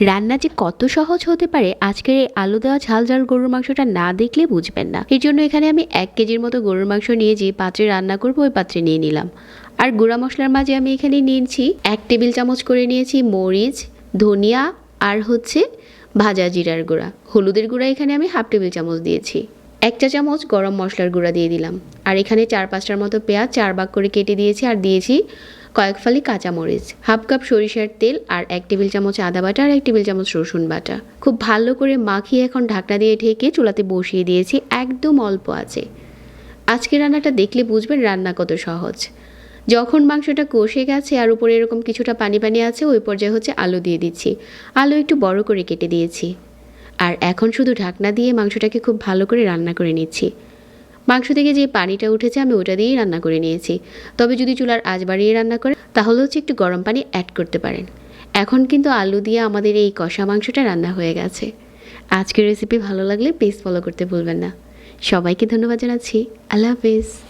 রান্না যে কত সহজ হতে পারে, আজকের এই আলু দেওয়া ঝাল ঝাল গরুর মাংসটা না দেখলে বুঝবেন না। এর জন্য এখানে আমি এক কেজির মতো গরুর মাংস নিয়ে যে পাত্রে রান্না করব, ওই পাত্রে নিয়ে নিলাম। আর গুঁড়া মশলার মাঝে আমি এখানে নিয়েছি এক টেবিল চামচ করে নিয়েছি মরিচ, ধনিয়া আর হচ্ছে ভাজা জিরার গুঁড়া। হলুদের গুঁড়া এখানে আমি হাফ টেবিল চামচ দিয়েছি। এক চা চামচ গরম মশলার গুঁড়া দিয়ে দিলাম। আর এখানে চার পাঁচটার মতো পেঁয়াজ চার ভাগ করে কেটে দিয়েছি আর দিয়েছি কয়েক ফালি কাঁচামরিচ, হাফ কাপ সরিষার তেল আর এক টেবিল চামচ আদা বাটা আর এক টেবিল চামচ রসুন বাটা। খুব ভালো করে মাখিয়ে এখন ঢাকনা দিয়ে ঢেকে চুলাতে বসিয়ে দিয়েছি, একদম অল্প আছে। আজকে রান্নাটা দেখলে বুঝবেন রান্না কত সহজ। যখন মাংসটা কষে গেছে আর উপরে এরকম কিছুটা পানি পানি আছে, ওই পর্যায়ে হচ্ছে আলু দিয়ে দিচ্ছি। আলু একটু বড় করে কেটে দিয়েছি। আর এখন শুধু ঢাকনা দিয়ে মাংসটাকে খুব ভালো করে রান্না করে নিচ্ছি। মাংস থেকে যে পানিটা উঠেছে আমি ওটা দিয়েই রান্না করে নিয়েছি। তবে যদি চুলার আজ বাড়িয়ে রান্না করে তাহলে হচ্ছে একটু গরম পানি অ্যাড করতে পারেন। এখন কিন্তু আলু দিয়ে আমাদের এই কষা মাংসটা রান্না হয়ে গেছে। আজকের রেসিপি ভালো লাগলে প্লিজ ফলো করতে ভুলবেন না। সবাইকে ধন্যবাদ জানাচ্ছি। আল্লাহ হাফিজ।